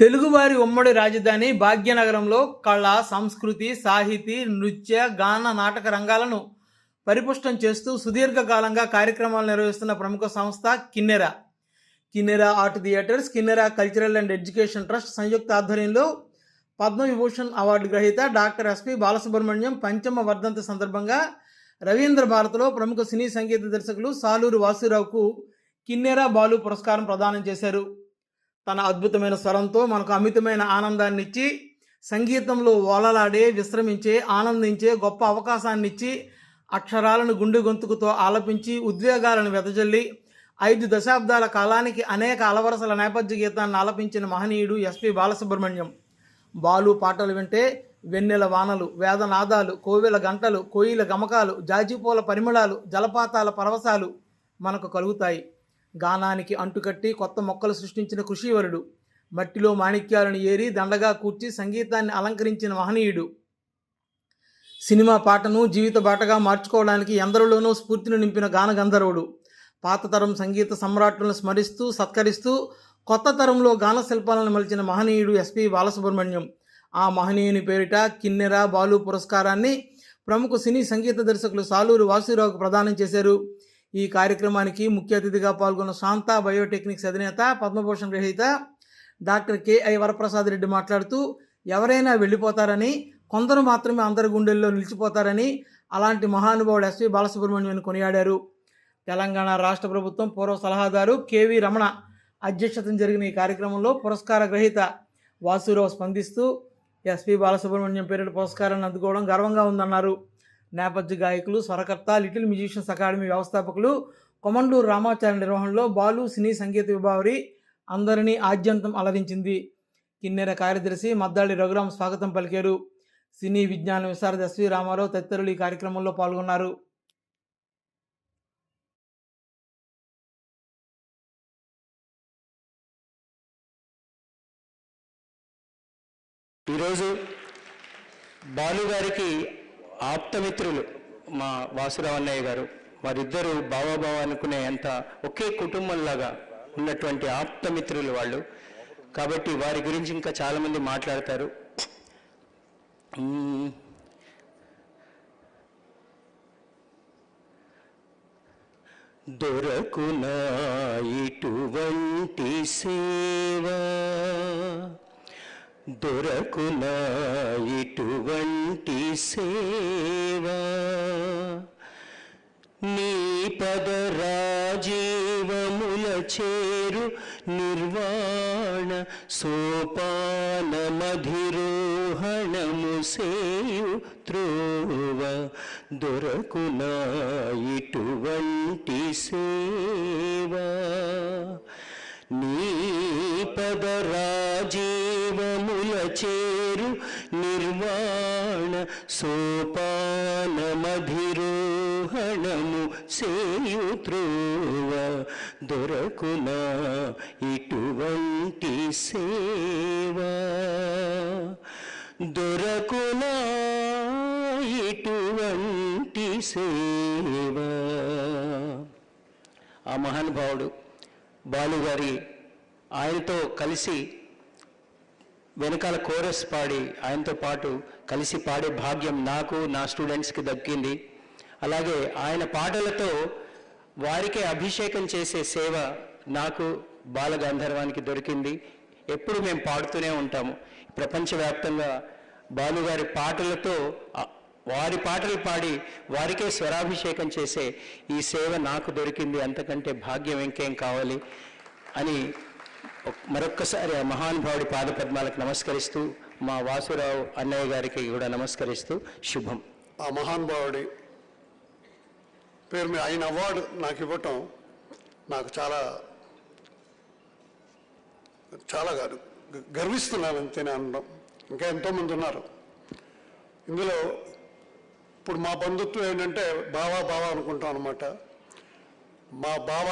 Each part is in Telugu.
తెలుగువారి ఉమ్మడి రాజధాని భాగ్యనగరంలో కళ సంస్కృతి సాహితీ నృత్య గాన నాటక రంగాలను పరిపుష్టం చేస్తూ సుదీర్ఘకాలంగా కార్యక్రమాలు నిర్వహిస్తున్న ప్రముఖ సంస్థ Kinnera. Kinnera art theatres Kinnera cultural and education trust సంయుక్త ఆధ్వర్యంలో పద్మవిభూషణ్ అవార్డు గ్రహీత డాక్టర్ ఎస్పి బాలసుబ్రహ్మణ్యం పంచమ వర్ధంతి సందర్భంగా రవీంద్ర భారత్లో ప్రముఖ సినీ సంగీత దర్శకులు సాలూరు వాసురావుకు కిన్నెర బాలు పురస్కారం ప్రదానం చేశారు. తన అద్భుతమైన స్వరంతో మనకు అమితమైన ఆనందాన్ని ఇచ్చి సంగీతంలో ఓలలాడే విశ్రమించే ఆనందించే గొప్ప అవకాశాన్ని ఇచ్చి అక్షరాలను గుండె గొంతుకుతో ఆలపించి ఉద్వేగాలను వెదజల్లి ఐదు దశాబ్దాల కాలానికి అనేక అలవరసల నేపథ్య గీతాన్ని ఆలపించిన మహనీయుడు ఎస్పి బాలసుబ్రహ్మణ్యం. బాలు పాటలు వింటే వెన్నెల వానలు వేదనాదాలు కోవెల గంటలు కోయిల గమకాలు జాజిపూల పరిమళాలు జలపాతాల పరవశాలు మనకు కలుగుతాయి. గానానికి అంటుకట్టి కొత్త మొక్కలు సృష్టించిన కృషివరుడు. మట్టిలో మాణిక్యాలను ఏరి దండగా కూర్చి సంగీతాన్ని అలంకరించిన మహనీయుడు. సినిమా పాటను జీవిత బాటగా మార్చుకోవడానికి ఎందరిలోనూ స్ఫూర్తిని నింపిన గాన గంధర్వుడు పాత తరం సంగీత సమ్రాట్లను స్మరిస్తూ సత్కరిస్తూ కొత్త తరంలో గాన శిల్పాలను మలిచిన మహనీయుడు ఎస్పి బాలసుబ్రహ్మణ్యం. ఆ మహనీయుని పేరిట కిన్నెర బాలు పురస్కారాన్ని ప్రముఖ సినీ సంగీత దర్శకులు సాలూరు వాసురావుకు ప్రదానం చేశారు. ఈ కార్యక్రమానికి ముఖ్య అతిథిగా పాల్గొన్న శాంత బయోటెక్నిక్స్ అధినేత పద్మభూషణ్ గ్రహీత డాక్టర్ కేఐ వరప్రసాద్ రెడ్డి మాట్లాడుతూ ఎవరైనా వెళ్ళిపోతారని కొందరు మాత్రమే అందరి గుండెల్లో నిలిచిపోతారని అలాంటి మహానుభావుడు ఎస్వి బాలసుబ్రహ్మణ్యం కొనియాడారు. తెలంగాణ రాష్ట్ర ప్రభుత్వం పూర్వ సలహాదారు కేవీ రమణ అధ్యక్షతన జరిగిన ఈ కార్యక్రమంలో పురస్కార గ్రహీత వాసురావు స్పందిస్తూ ఎస్పి బాలసుబ్రహ్మణ్యం పేరిట పురస్కారాన్ని అందుకోవడం గర్వంగా ఉందన్నారు. నేపథ్య గాయకులు స్వరకర్త లిటిల్ మ్యూజిషియన్స్ అకాడమీ వ్యవస్థాపకులు కొమండూరు రామాచార్య నిర్వహణలో బాలు సినీ సంగీత విభావరి అందరినీ ఆద్యంతం అలరించింది. కిన్నెర కార్యదర్శి మద్దాళి రఘురాం స్వాగతం పలికారు. సినీ విజ్ఞాన విశారద ఎస్వి రామారావు తదితరులు ఈ కార్యక్రమంలో పాల్గొన్నారు. ఈరోజు బాలు గారికి ఆప్తమిత్రులు మా వాసురావు అన్నయ్య గారు వారిద్దరూ బావాబావ అనుకునే అంత ఒకే కుటుంబంలాగా ఉన్నటువంటి ఆప్తమిత్రులు వాళ్ళు. కాబట్టి వారి గురించి ఇంకా చాలామంది మాట్లాడతారు. దొరకునా ఇటువంటి సేవా? దొరకునా ఇటువంటి సేవా. నీ పద రాజీవముల చేరు నిర్వాణ సోపాన మధిరోహణము సేయు త్రోవ. దొరకునా ఇటువంటి సేవా. చేరు నిర్వాణ సోపానమధిరోహణము సేయుత్రువ దొరకునా ఇటువంటి సేవా. దొరకునా ఇటువంటి సేవ. ఆ మహానుభావుడు బాలుగారి ఆయనతో కలిసి వెనకాల కోరస్ పాడి ఆయనతో పాటు కలిసి పాడే భాగ్యం నాకు నా స్టూడెంట్స్కి దక్కింది. అలాగే ఆయన పాటలతో వారికే అభిషేకం చేసే సేవ నాకు బాలగాంధర్వానికి దొరికింది. ఎప్పుడు మేము పాడుతూనే ఉంటాము. ప్రపంచవ్యాప్తంగా బాలుగారి పాటలతో వారి పాటలు పాడి వారికే స్వరాభిషేకం చేసే ఈ సేవ నాకు దొరికింది. అంతకంటే భాగ్యం ఇంకేం కావాలి అని మరొక్కసారి ఆ మహానుభావుడి పాదపద్మాలకు నమస్కరిస్తూ మా వాసురావు అన్నయ్య గారికి కూడా నమస్కరిస్తూ శుభం. ఆ మహానుభావుడి పేరు మీద ఆయన అవార్డు నాకు ఇవ్వటం నాకు చాలా చాలా కాదు గర్విస్తున్నాను అంతేనే అనడం ఇంకా ఎంతోమంది ఉన్నారు. ఇందులో ఇప్పుడు మా బంధుత్వం ఏంటంటే బావా బావా అనుకుంటాం అనమాట మా బావ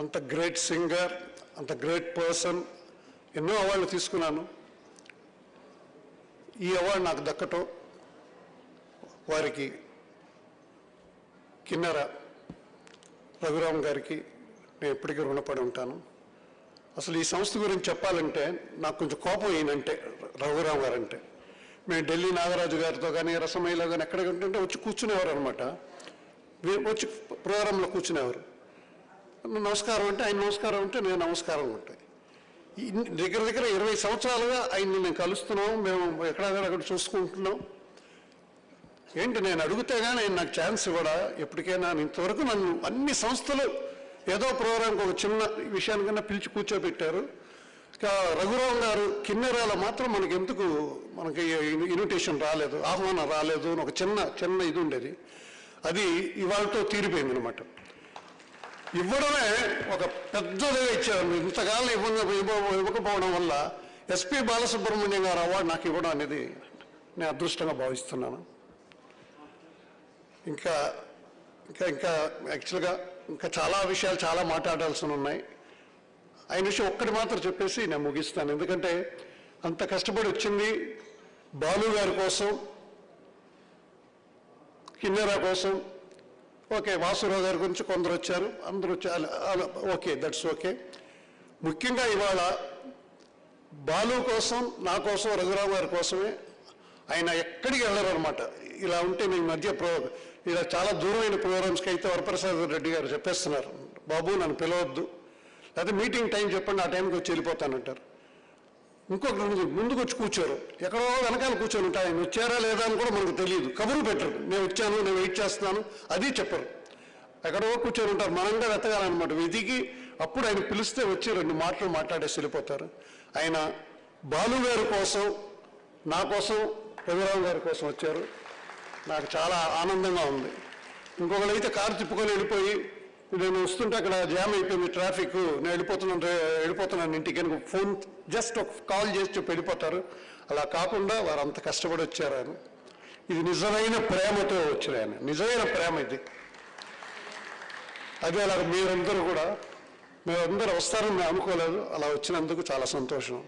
అంత గ్రేట్ సింగర్ అంత గ్రేట్ పర్సన్ ఎన్నో అవార్డులు తీసుకున్నాను. ఈ అవార్డు నాకు దక్కటం వారికి కిన్నెర రఘురామ్ గారికి నేను ఎప్పటికీ రుణపడి ఉంటాను. అసలు ఈ సంస్థ గురించి చెప్పాలంటే నాకు కొంచెం కోపం ఏంటంటే రఘురామ్ గారు అంటే మేము ఢిల్లీ నాగరాజు గారితో కానీ రసమయ్యలో కానీ ఎక్కడ ఉంటుంటే వచ్చి కూర్చునేవారు అనమాట వచ్చి ప్రోగ్రాంలో కూర్చునేవారు. నమస్కారం అంటే ఆయన నమస్కారం అంటే నేను నమస్కారం ఉంటాయి. దగ్గర దగ్గర ఇరవై సంవత్సరాలుగా ఆయన్ని మేము కలుస్తున్నాం మేము ఎక్కడెక్కడ చూసుకుంటున్నాం. ఏంటి నేను అడిగితే కానీ ఆయన నాకు ఛాన్స్ ఇవ్వడా? ఎప్పటికైనా ఇంతవరకు నన్ను అన్ని సంస్థలు ఏదో ప్రోగ్రాంకి ఒక చిన్న విషయానికన్నా పిలిచి కూర్చోబెట్టారు. రఘురావు గారు కిన్నెరాల మాత్రం మనకి ఎందుకు మనకి ఇన్విటేషన్ రాలేదు ఆహ్వానం రాలేదు అని ఒక చిన్న చిన్న ఇది ఉండేది. అది ఇవాళతో తీరిపోయింది అనమాట ఇవ్వడమే ఒక పెద్దదిగా ఇచ్చారు. ఇంతకాలం ఇవ్వ ఇవ్వ- ఇవ్వకపోవడం వల్ల ఎస్పి బాలసుబ్రహ్మణ్యం గారు అవార్డు నాకు ఇవ్వడం అనేది నేను అదృష్టంగా భావిస్తున్నాను. ఇంకా ఇంకా ఇంకా యాక్చువల్గా ఇంకా చాలా విషయాలు చాలా మాట్లాడాల్సి ఉన్నాయి. ఆయన విషయం ఒక్కటి మాత్రం చెప్పేసి నేను ముగిస్తాను. ఎందుకంటే అంత కష్టపడి వచ్చింది బాలు గారి కోసం కిన్నెరా కోసం ఓకే వాసురావు గారి గురించి కొందరు వచ్చారు అందరూ వచ్చారు ఓకే దట్స్ ఓకే ముఖ్యంగా ఇవాళ బాలు కోసం నా కోసం రఘురామ్ గారి కోసమే ఆయన ఎక్కడికి వెళ్ళరు అనమాట ఇలా ఉంటే మీ మధ్య ప్రో ఇలా చాలా దూరమైన ప్రోగ్రామ్స్కి అయితే వరప్రసాద్ రెడ్డి గారు చెప్పేస్తున్నారు. బాబు నన్ను పిలవద్దు. లేకపోతే మీటింగ్ టైం చెప్పండి ఆ టైంకి వచ్చి వెళ్ళిపోతానంటారు. ఇంకొక రోజు ముందుకు వచ్చి కూర్చోరు. ఎక్కడో వెనకాల కూర్చొని ఉంటాయి ఆయన వచ్చారా లేదా అని కూడా మనకు తెలియదు. కబురు పెట్టరు. నేను వచ్చాను నేను వెయిట్ చేస్తున్నాను అది చెప్పరు. ఎక్కడో కూర్చొని ఉంటారు. మనంగా వెతకాలన్నమాట. వెతికి అప్పుడు ఆయన పిలిస్తే వచ్చి రెండు మాటలు మాట్లాడేసి వెళ్ళిపోతారు. ఆయన బాలు గారి కోసం నా కోసం రవిరామ్ గారి కోసం వచ్చారు. నాకు చాలా ఆనందంగా ఉంది. ఇంకొకరు అయితే కారు తిప్పుకొని వెళ్ళిపోయి నేను వస్తుంటే అక్కడ జామ్ అయిపోయింది ట్రాఫిక్ నేను వెళ్ళిపోతున్నాను వెళ్ళిపోతున్నాను ఇంటికి. అని ఫోన్ జస్ట్ ఒక కాల్ చేసి చెప్పి వెళ్ళిపోతారు. అలా కాకుండా వారు అంత కష్టపడి వచ్చారు ఆయన. ఇది నిజమైన ప్రేమతో వచ్చారు ఆయన. నిజమైన ప్రేమ ఇది. అదే అలా మీరందరూ కూడా మేమందరూ వస్తారని మేము అనుకోలేదు. అలా వచ్చినందుకు చాలా సంతోషం.